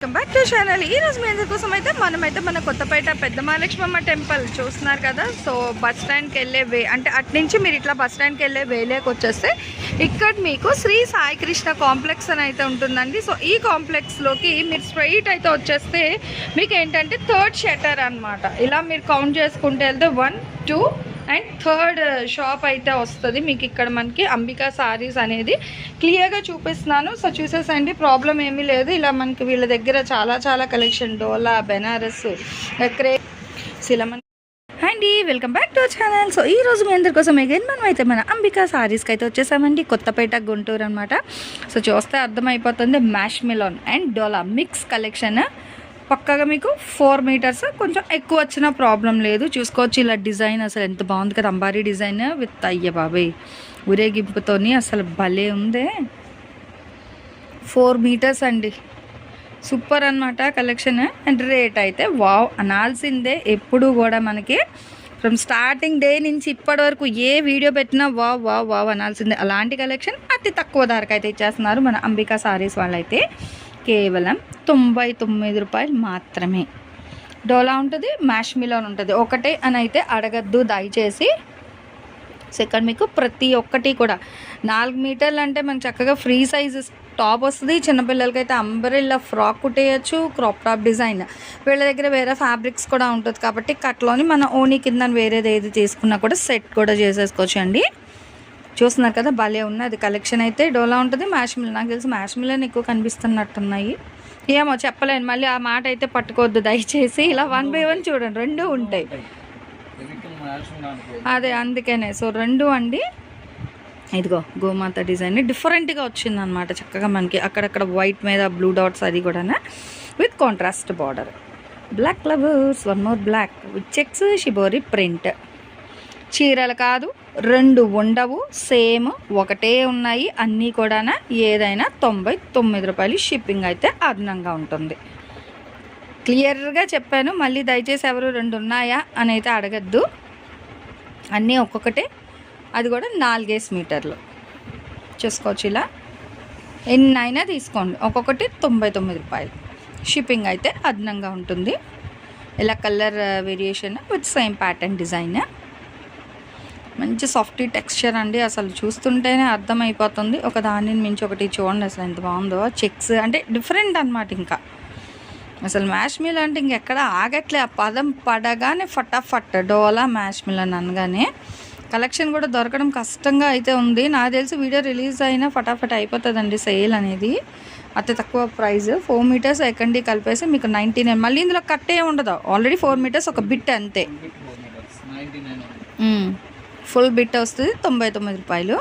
Welcome back to channel ఈ రోజు మీ అందరి కోసం అయితే మనమైతే మన కొత్తపేట పెద్ద మహాలక్ష్మమ్మ టెంపుల్ చూస్తున్నారు కదా. సో బస్ స్టాండ్కి వెళ్ళే వే అంటే అటు నుంచి మీరు ఇట్లా బస్ స్టాండ్కి వెళ్ళే వేలేకి వచ్చేస్తే ఇక్కడ మీకు శ్రీ సాయి కృష్ణ కాంప్లెక్స్ అని అయితే ఉంటుందండి. సో ఈ కాంప్లెక్స్లోకి మీరు స్ట్రైట్ అయితే వచ్చేస్తే మీకు ఏంటంటే థర్డ్ షటర్ అన్నమాట. ఇలా మీరు కౌంట్ చేసుకుంటే వెళ్తే one two and third shop అయితే వస్తుంది. మీకు ఇక్కడ మనకి అంబికా సారీస్ అనేది క్లియర్గా చూపిస్తున్నాను. సో చూసేసండి. ప్రాబ్లం ఏమీ లేదు. ఇలా మనకి వీళ్ళ దగ్గర చాలా చాలా కలెక్షన్ డోలా బెనారస్ క్రే సిలమన్ అండి welcome back to channel so ఈ రోజు మీ అందరి కోసం అగైన్ మనం అయితే మన అంబికా సారీస్కి అయితే వచ్చేసామండి. కొత్తపేట గుంటూరు అనమాట సో చూస్తే అర్థమైపోతుంది. మ్యాష్ మిలోన్ అండ్ డోలా మిక్స్ కలెక్షన్ పక్కగా మీకు ఫోర్ మీటర్స్ కొంచెం ఎక్కువ వచ్చిన ప్రాబ్లం లేదు. చూసుకోవచ్చు ఇలా డిజైన్ అసలు ఎంత బాగుంది కదా అంబారీ డిజైన్ విత్ అయ్య బాబాయ్. ఊరేగింపుతోని అసలు భలే ఉందే. ఫోర్ మీటర్స్ అండి. సూపర్ అన్నమాట కలెక్షన్ అండ్ రేట్ అయితే వావ్ అనాల్సిందే. ఎప్పుడు కూడా మనకి ఫ్రమ్ స్టార్టింగ్ డే నుంచి ఇప్పటి వరకు ఏ వీడియో పెట్టినా వావ్ వావ్ వావ్ అనాల్సిందే. అలాంటి కలెక్షన్ అతి తక్కువ ధరకు అయితే ఇచ్చేస్తున్నారు మన అంబికా సారీస్ వాళ్ళైతే. కేవలం తొంభై తొమ్మిది రూపాయలు మాత్రమే. డోలా ఉంటుంది మ్యాష్ మిలోన్ ఉంటుంది. ఒకటే అని అయితే అడగద్దు దయచేసి. సెకండ్ మీకు ప్రతి ఒక్కటి కూడా. నాలుగు మీటర్లు అంటే మనకు చక్కగా ఫ్రీ సైజ్ టాప్ వస్తుంది. చిన్నపిల్లలకి అయితే అంబరిల్లా ఫ్రాక్ కుట్టేయచ్చు క్రాప్ టాప్ డిజైన్. వీళ్ళ దగ్గర వేరే ఫ్యాబ్రిక్స్ కూడా ఉంటుంది కాబట్టి కట్లోని మన ఓనీ కింద వేరేది ఏది తీసుకున్నా కూడా సెట్ కూడా చేసేసుకోవచ్చు అండి చూస్తున్నారు కదా భలే ఉన్నది కలెక్షన్ అయితే డోలా ఉంటుంది మ్యాష్మిల్ నాకు తెలిసి మ్యాష్ ఎక్కువ కనిపిస్తున్నట్టున్నాయి. ఏమో చెప్పలేను. మళ్ళీ ఆ మాట అయితే పట్టుకోవద్దు దయచేసి. ఇలా వన్ బై వన్ చూడండి. రెండు ఉంటాయి. అదే అందుకనే. సో రెండు అండి. ఇదిగో గోమాత డిజైన్. డిఫరెంట్గా వచ్చింది అనమాట చక్కగా మనకి. అక్కడక్కడ వైట్ మీద బ్లూ డాట్స్ అది కూడా with contrast border black flowers one more black with checks shibori print చీరలు కాదు రెండు ఉండవు సేమ్ ఒకటే ఉన్నాయి. అన్నీ కూడా ఏదైనా తొంభై తొమ్మిది రూపాయలు షిప్పింగ్ అయితే అదనంగా ఉంటుంది. క్లియర్గా చెప్పాను మళ్ళీ దయచేసి ఎవరు రెండు ఉన్నాయా అని అయితే అడగద్దు. అన్నీ ఒక్కొక్కటే అది కూడా నాలుగేసి మీటర్లు. చూసుకోవచ్చు ఇలా. ఎన్ని అయినా తీసుకోండి ఒక్కొక్కటి తొంభై తొమ్మిది రూపాయలు. షిప్పింగ్ అయితే అదనంగా ఉంటుంది. ఇలా colour variation with same pattern design మంచి సాఫ్టీ టెక్స్చర్ అండి. అసలు చూస్తుంటేనే అర్థమైపోతుంది. ఒక దానిని మించి ఒకటి చూడండి అసలు ఎంత బాగుందో. చెక్స్ అంటే డిఫరెంట్ అనమాట ఇంకా. అసలు మ్యాష్ మిల్ అంటే ఇంకెక్కడ ఆగట్లే. ఆ పదం పడగానే ఫటాఫట్ డోలా మ్యాష్ మిల్ అని అనగానే కలెక్షన్ కూడా దొరకడం కష్టంగా అయితే ఉంది. నాకు తెలిసి వీడియో రిలీజ్ అయినా ఫటాఫట్ అయిపోతుందండి సేల్ అనేది. అతి తక్కువ ప్రైస్. ఫోర్ మీటర్స్ ఎక్కండి కలిపేసి మీకు నైంటీ నైన్. మళ్ళీ ఇందులో కట్టే ఉండదు. ఆల్రెడీ ఫోర్ మీటర్స్ ఒక బిట్ అంతే. ఫుల్ బిట్ వస్తుంది తొంభై తొమ్మిది రూపాయలు.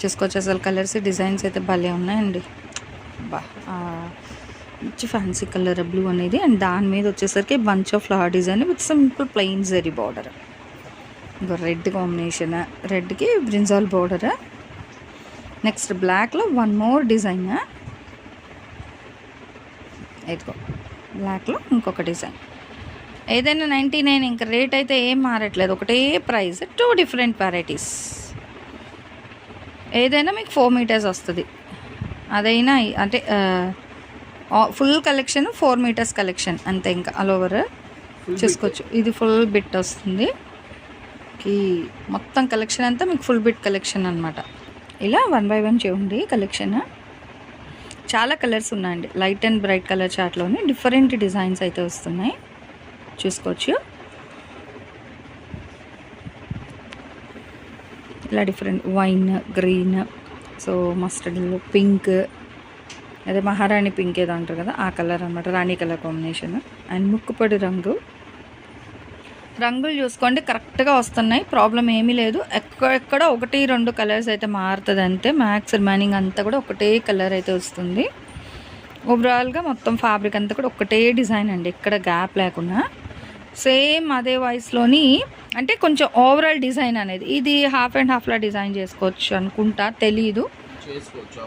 చూసుకోవచ్చు అసలు కలర్స్ డిజైన్స్ అయితే భలే ఉన్నాయండి. బా మంచి ఫ్యాన్సీ కలర్ బ్లూ అనేది. అండ్ దాని మీద వచ్చేసరికి bunch of flower design with simple plain zari border ఇంకో రెడ్ కాంబినేషన్ రెడ్కి బ్రింజాల్ బార్డర్ నెక్స్ట్ బ్లాక్లో వన్ మోర్ డిజైన్ ఇదిగో బ్లాక్లో ఇంకొక డిజైన్ ఏదైనా నైంటీ నైన్ ఇంకా రేట్ అయితే ఏం మారట్లేదు. ఒకటే ప్రైస్ టూ డిఫరెంట్ వెరైటీస్ ఏదైనా మీకు ఫోర్ మీటర్స్ వస్తుంది. అదైనా అంటే full collection four meters collection అంతే ఇంకా ఆల్ ఓవర్ చూసుకోవచ్చు. ఇది ఫుల్ బిట్ వస్తుంది. మొత్తం కలెక్షన్ అంతా మీకు ఫుల్ బిట్ కలెక్షన్ అనమాట ఇలా వన్ బై వన్ చూడండి కలెక్షన్ చాలా కలర్స్ ఉన్నాయండి. లైట్ అండ్ బ్రైట్ కలర్ చార్ట్లోని డిఫరెంట్ డిజైన్స్ అయితే వస్తున్నాయి. చూసుకోవచ్చు. ఇలా different wine green so mustard pink అదే మహారాణి పింక్ ఏదో అంటారు కదా ఆ కలర్ అనమాట రాణి కలర్ కాంబినేషన్ అండ్ ముక్కుపొడి రంగు. రంగులు చూసుకోండి కరెక్ట్గా వస్తున్నాయి ప్రాబ్లం ఏమీ లేదు. ఎక్కడెక్కడ ఒకటి రెండు కలర్స్ అయితే మారుతుంది అంతే. మ్యాక్స్ రిమైనింగ్ అంతా కూడా ఒకటే కలర్ అయితే వస్తుంది. ఓవరాల్గా మొత్తం ఫ్యాబ్రిక్ అంతా కూడా ఒకటే డిజైన్ అండి ఎక్కడ గ్యాప్ లేకుండా. సేమ్ అదే వాయిస్లోని అంటే కొంచెం ఓవరాల్ డిజైన్ అనేది. ఇది హాఫ్ అండ్ హాఫ్లా డిజైన్ చేసుకోవచ్చు అనుకుంటా తెలీదు.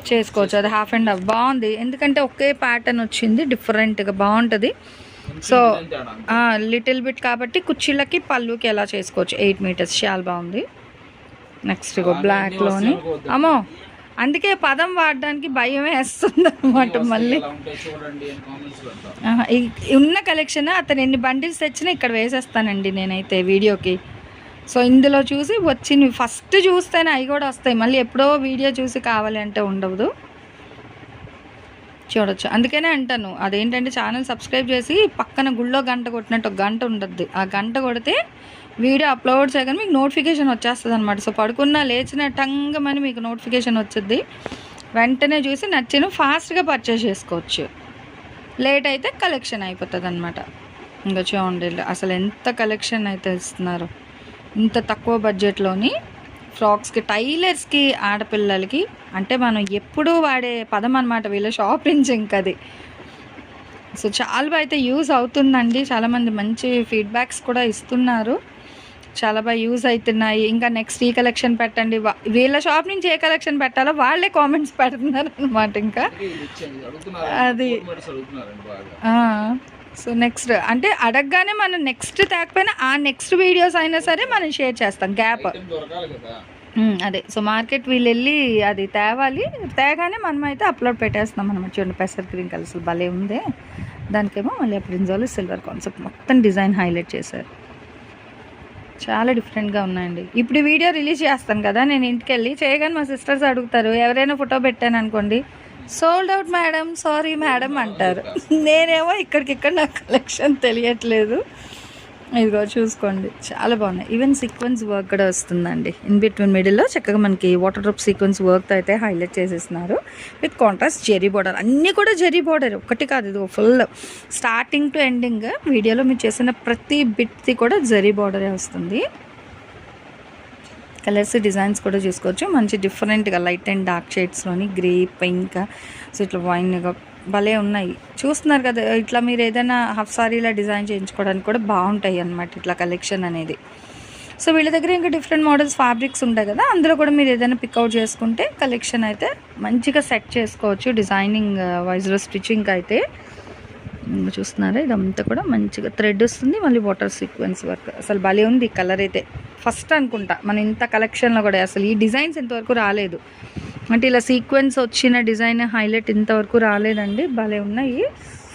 చేసుకోవచ్చు అది హాఫ్ అండ్ హాఫ్ బాగుంది. ఎందుకంటే ఒకే ప్యాటర్న్ వచ్చింది డిఫరెంట్గా బాగుంటుంది. సో లిటిల్ బిట్ కాబట్టి కుర్చీలకి పళ్ళుకి ఎలా చేసుకోవచ్చు? ఎయిట్ మీటర్స్ చాలా బాగుంది. నెక్స్ట్ ఇగో బ్లాక్లోని అమ్మో! అందుకే పదం వాడడానికి భయం వేస్తుంది అనమాట మళ్ళీ. ఉన్న కలెక్షన్ అతను ఎన్ని బండిల్స్ తెచ్చినా ఇక్కడ వేసేస్తానండి నేనైతే వీడియోకి. సో ఇందులో చూసి వచ్చింది ఫస్ట్ చూస్తేనే అవి కూడా వస్తాయి. మళ్ళీ ఎప్పుడో వీడియో చూసి కావాలి అంటే ఉండదు. చూడొచ్చు. అందుకనే అంటాను అదేంటంటే ఛానల్ సబ్స్క్రైబ్ చేసి పక్కన గుళ్ళో గంట కొట్టినట్టు ఒక గంట ఉంటుంది ఆ గంట కొడితే వీడియో అప్లోడ్ చేయగానే మీకు నోటిఫికేషన్ వచ్చేస్తుంది అనమాట సో పడుకున్న లేచిన టంగమని మీకు నోటిఫికేషన్ వచ్చింది వెంటనే చూసి నచ్చిన ఫాస్ట్గా పర్చేస్ చేసుకోవచ్చు. లేట్ అయితే కలెక్షన్ అయిపోతుంది అనమాట ఇంకా చూడండి అసలు ఎంత కలెక్షన్ అయితే ఇస్తున్నారు. ఇంత తక్కువ బడ్జెట్లోని ఫ్రాక్స్కి టైలర్స్కి ఆడపిల్లలకి అంటే మనం ఎప్పుడూ వాడే పదం అనమాట వీళ్ళ షాపింగ్ ఇంకా అది. సో చాలా అయితే యూజ్ అవుతుందండి. చాలామంది మంచి ఫీడ్బ్యాక్స్ కూడా ఇస్తున్నారు. చాలా బాగా యూజ్ అవుతున్నాయి. ఇంకా నెక్స్ట్ ఈ కలెక్షన్ పెట్టండి. వీళ్ళ షాప్ నుంచి ఏ కలెక్షన్ పెట్టాలో వాళ్ళే కామెంట్స్ పెడుతున్నారు అనమాట ఇంకా అది. సో నెక్స్ట్ అంటే అడగగానే మనం నెక్స్ట్ తేకపోయినా ఆ నెక్స్ట్ వీడియోస్ అయినా సరే మనం షేర్ చేస్తాం. గ్యాప్ అదే. సో మార్కెట్ వీళ్ళు వెళ్ళి అది తేవాలి. తేగానే మనం అయితే అప్లోడ్ పెట్టేస్తున్నాం అనమాట చూడండి పెసర్ గ్రీన్ కలర్స్ భలే ఉంది. దానికేమో మళ్ళీ ప్రిన్జాలు సిల్వర్ కాన్సెప్ట్ మొత్తం డిజైన్ హైలైట్ చేశారు. చాలా డిఫరెంట్గా ఉన్నాయండి. ఇప్పుడు వీడియో రిలీజ్ చేస్తాను కదా నేను ఇంటికి వెళ్ళి చేయగానే మా సిస్టర్స్ అడుగుతారు ఎవరైనా ఫోటో పెట్టాను అనుకోండి. Sold out madam sorry madam అంటారు. నేనేమో ఇక్కడికిక్కడ నా నాకు కలెక్షన్ తెలియట్లేదు. ఇదిగో చూసుకోండి. చాలా బాగున్నాయి. ఈవెన్ సీక్వెన్స్ వర్క్ కూడా వస్తుందండి. ఇన్ బిట్వీన్ మిడిల్లో చక్కగా మనకి వాటర్ డ్రాప్ సీక్వెన్స్ వర్క్ అయితే హైలైట్ చేసేస్తున్నారు. విత్ కాంట్రాస్ట్ జెరీ బార్డర్ అన్నీ కూడా జెరీ బార్డర్ ఒకటి కాదు ఇది ఫుల్ స్టార్టింగ్ టు ఎండింగ్ వీడియోలో మీరు చేసిన ప్రతి బిట్ది కూడా జెరీ బార్డరే వస్తుంది. కలర్స్ డిజైన్స్ కూడా చూసుకోవచ్చు. మంచి డిఫరెంట్గా లైట్ అండ్ డార్క్ షేడ్స్లోని గ్రే పింక్ సో ఇట్లా వైన్గా భలే ఉన్నాయి. చూస్తున్నారు కదా ఇట్లా మీరు ఏదైనా హాఫ్ సారీలా డిజైన్ చేయించుకోవడానికి కూడా బాగుంటాయి అన్నమాట ఇట్లా కలెక్షన్ అనేది. సో వీళ్ళ దగ్గర ఇంకా డిఫరెంట్ మోడల్స్ ఫ్యాబ్రిక్స్ ఉంటాయి కదా అందులో కూడా మీరు ఏదైనా పికౌట్ చేసుకుంటే కలెక్షన్ అయితే మంచిగా సెట్ చేసుకోవచ్చు డిజైనింగ్ వైజ్లో స్టిచ్చింగ్ అయితే. చూస్తున్నారా ఇదంతా కూడా మంచిగా థ్రెడ్ వస్తుంది మళ్ళీ వాటర్ సీక్వెన్స్ వర్క్ అసలు భలే ఉంది కలర్ అయితే. ఫస్ట్ అనుకుంటా మన ఇంత కలెక్షన్లో కూడా అసలు ఈ డిజైన్స్ ఇంతవరకు రాలేదు. అంటే ఇలా సీక్వెన్స్ వచ్చిన డిజైన్ హైలైట్ ఇంతవరకు రాలేదండి. భలే ఉన్నాయి.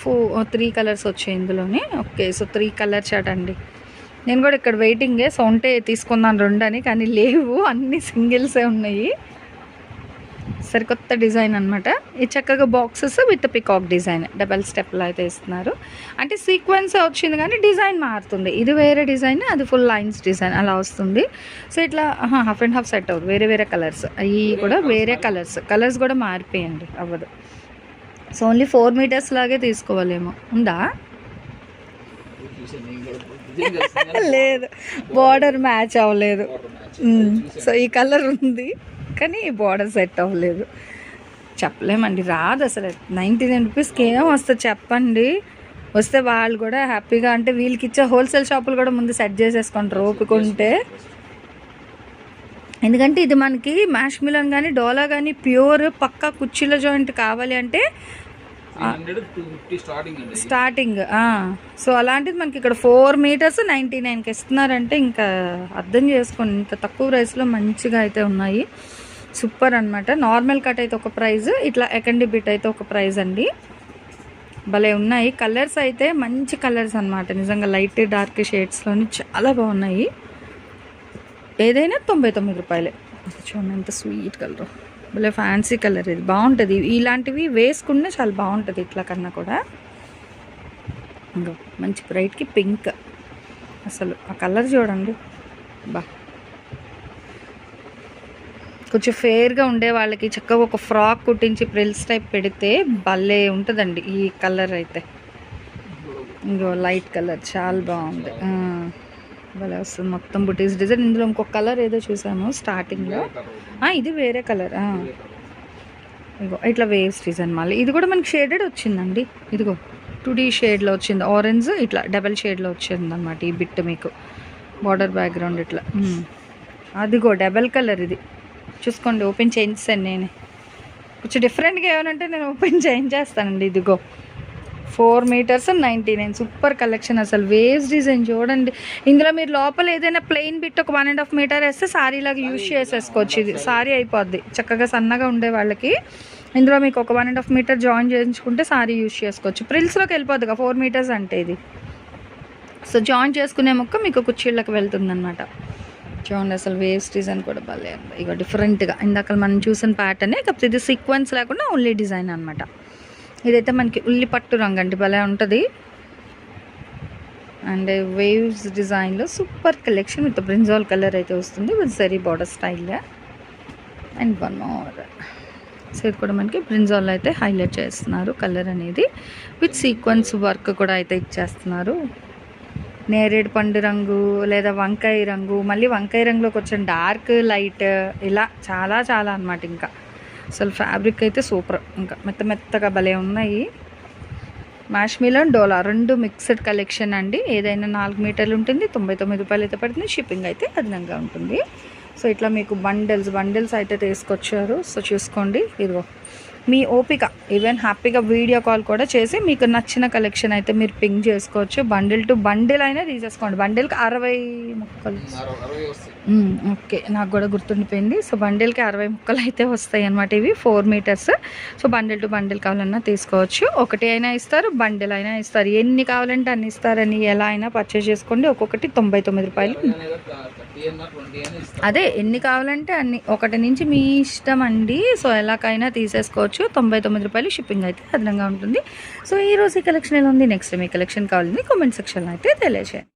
ఫో త్రీ కలర్స్ వచ్చాయి ఇందులోనే. Okay so three colour shirt అండి. నేను కూడా ఇక్కడ వెయిటింగే సో ఉంటే తీసుకుందాను రెండు అని కానీ లేవు. అన్ని సింగిల్సే ఉన్నాయి. సరికొత్త డిజైన్ అనమాట ఇది చక్కగా boxes with peacock design double స్టెప్లో అయితే ఇస్తున్నారు. అంటే సీక్వెన్స్ వచ్చింది కానీ డిజైన్ మారుతుంది. ఇది వేరే డిజైన్ అది ఫుల్ లైన్స్ డిజైన్ అలా వస్తుంది. సో ఇట్లా హాఫ్ అండ్ హాఫ్ సెట్ అవుతుంది. వేరే వేరే కలర్స్ అవి కూడా వేరే కలర్స్ కలర్స్ కూడా మారిపోయండి అవ్వదు. సో ఓన్లీ ఫోర్ మీటర్స్ లాగే తీసుకోవాలేమో. ఉందా. లేదు. బార్డర్ మ్యాచ్ అవ్వలేదు. సో ఈ కలర్ ఉంది. కానీ బార్డర్ సెట్ అవ్వలేదు. చెప్పలేమండి రాదు అసలు. నైంటీ నైన్ రూపీస్కి ఏం వస్తుంది చెప్పండి. వస్తే వాళ్ళు కూడా హ్యాపీగా అంటే వీళ్ళకి ఇచ్చే హోల్సేల్ షాపులు కూడా ముందు సెట్ చేసేసుకుంటారు ఓపికంటే ఎందుకంటే ఇది మనకి మ్యాష్ మిలన్ కానీ డోలా కానీ ప్యూర్ పక్కా కుర్చీల జాయింట్ కావాలి అంటే 300, 250 స్టార్టింగ్ అండి. స్టార్టింగ్ సో అలాంటిది మనకి ఇక్కడ ఫోర్ మీటర్స్ నైంటీ నైన్కి ఇస్తున్నారంటే ఇంకా అర్థం చేసుకోండి. ఇంత తక్కువ ప్రైస్లో మంచిగా అయితే ఉన్నాయి. సూపర్ అన్నమాట. నార్మల్ కట్ అయితే ఒక ప్రైస్ ఇట్లా ఎకండి బిట్ అయితే ఒక ప్రైజ్ అండి. భలే ఉన్నాయి. కలర్స్ అయితే మంచి కలర్స్ అన్నమాట. నిజంగా లైట్ డార్క్ షేడ్స్లోని చాలా బాగున్నాయి. ఏదైనా తొంభై తొమ్మిది రూపాయలే. చూడండి ఎంత స్వీట్ కలర్. భలే ఫ్యాన్సీ కలర్ ఇది. బాగుంటుంది. ఇలాంటివి వేసుకున్నా చాలా బాగుంటుంది ఇట్లా కన్నా కూడా. ఇంకో మంచి బ్రైట్కి పింక్. అసలు ఆ కలర్ చూడండి. బా. కొంచెం ఫేర్గా ఉండే వాళ్ళకి చక్కగా ఒక ఫ్రాక్ కుట్టించి ప్రిల్స్ టైప్ పెడితే భలే ఉంటుందండి ఈ కలర్ అయితే. ఇంకో లైట్ కలర్ చాలా బాగుంది. భలే వస్తుంది మొత్తం బుటీస్ డిజైన్ ఇందులో ఇంకొక కలర్ ఏదో చూసాము స్టార్టింగ్లో ఇది వేరే కలర్ ఇదిగో ఇట్లా వేవ్స్ డిజైన్ మళ్ళీ ఇది కూడా మనకి షేడెడ్ వచ్చిందండి. ఇదిగో టూ డీ షేడ్లో వచ్చింది. ఆరెంజ్ ఇట్లా డబల్ షేడ్లో వచ్చింది అనమాట ఈ బిట్ మీకు. బార్డర్ బ్యాక్గ్రౌండ్ ఇట్లా. అదిగో డబల్ కలర్ ఇది. చూసుకోండి ఓపెన్ చేయించాను నేనే. కొంచెం డిఫరెంట్గా ఏమనంటే నేను ఓపెన్ చేయించేస్తానండి ఇదిగో. Four meters ninety nine super collection అసలు. వేవ్స్ డిజైన్ చూడండి. ఇందులో మీరు లోపల ఏదైనా ప్లెయిన్ బిట్ ఒక వన్ అండ్ హాఫ్ మీటర్ వేస్తే సారీ లాగా యూజ్ చేసేసుకోవచ్చు. ఇది సారీ అయిపోద్ది. చక్కగా సన్నగా ఉండే వాళ్ళకి. ఇందులో మీకు ఒక one and half meter join చేయించుకుంటే సారీ యూజ్ చేసుకోవచ్చు. ప్రిల్స్లోకి వెళ్ళిపోద్దిగా ఫోర్ మీటర్స్ అంటే ఇది. సో జాయిన్ చేసుకునే మొక్క మీకు కుర్చీళ్ళకి వెళ్తుంది అనమాట చూడండి అసలు వేవ్స్ డిజైన్ కూడా భలే ఉంది. ఇక డిఫరెంట్గా ఇందాక మనం చూసిన ప్యాటర్నే కాకపోతే ఇది సీక్వెన్స్ లేకుండా ఓన్లీ డిజైన్ అనమాట ఇదైతే మనకి ఉల్లి పట్టు రంగు అండి భలే ఉంటుంది. అండ్ వేవ్స్ డిజైన్లో super collection with brinjal colour అయితే వస్తుంది విత్ సరీ బార్డర్ స్టైల్గా అండ్ వన్ మోర్ సో ఇది కూడా మనకి బ్రింజాల్ అయితే హైలైట్ చేస్తున్నారు కలర్ అనేది. విత్ సీక్వెన్స్ వర్క్ కూడా అయితే ఇచ్చేస్తున్నారు. నేరేడు పండు రంగు లేదా వంకాయ రంగు మళ్ళీ వంకాయ రంగులో కొంచెం డార్క్ లైట్ ఇలా చాలా చాలా అనమాట ఇంకా. అసలు ఫ్యాబ్రిక్ అయితే సూపర్. ఇంకా మెత్త మెత్తగా భలే ఉన్నాయి. మాష్మిలో డోలా రెండు మిక్స్డ్ కలెక్షన్ అండి. ఏదైనా నాలుగు మీటర్లు ఉంటుంది తొంభై తొమ్మిది రూపాయలు అయితే పడుతుంది షిప్పింగ్ అయితే అదనంగా ఉంటుంది. సో ఇట్లా మీకు బండిల్స్ బండిల్స్ అయితే తీసుకొచ్చారు. సో చూసుకోండి. ఇదిగో. మీ ఓపిక ఈవెన్ హ్యాపీగా వీడియో కాల్ కూడా చేసి మీకు నచ్చిన కలెక్షన్ అయితే మీరు పింక్ చేసుకోవచ్చు. బండిల్ టు బండిల్ అయినా తీసేసుకోండి. బండిల్కి అరవై ముక్కలు. ఓకే. నాకు కూడా గుర్తుండిపోయింది. సో బండిల్కి అరవై ముక్కలు అయితే వస్తాయి అనమాట ఇవి four meters so bundle to bundle కావాలన్నా తీసుకోవచ్చు. ఒకటి అయినా ఇస్తారు బండిల్ అయినా ఇస్తారు. ఎన్ని కావాలంటే అన్ని ఇస్తారని ఎలా అయినా పర్చేస్ చేసుకోండి. ఒక్కొక్కటి తొంభై తొమ్మిది రూపాయలు. అదే ఎన్ని కావాలంటే అన్ని. ఒకటి నుంచి మీ ఇష్టం అండి. సో ఎలాకైనా తీసేసుకోవచ్చు. తొంభై తొమ్మిది రూపాయలు షిప్పింగ్ అయితే అదనంగా ఉంటుంది. సో ఈ రోజు ఈ కలెక్షన్ ఎలా ఉంది? నెక్స్ట్ మీ కలెక్షన్ కావాలని కామెంట్ సెక్షన్లో అయితే తెలియజేయండి.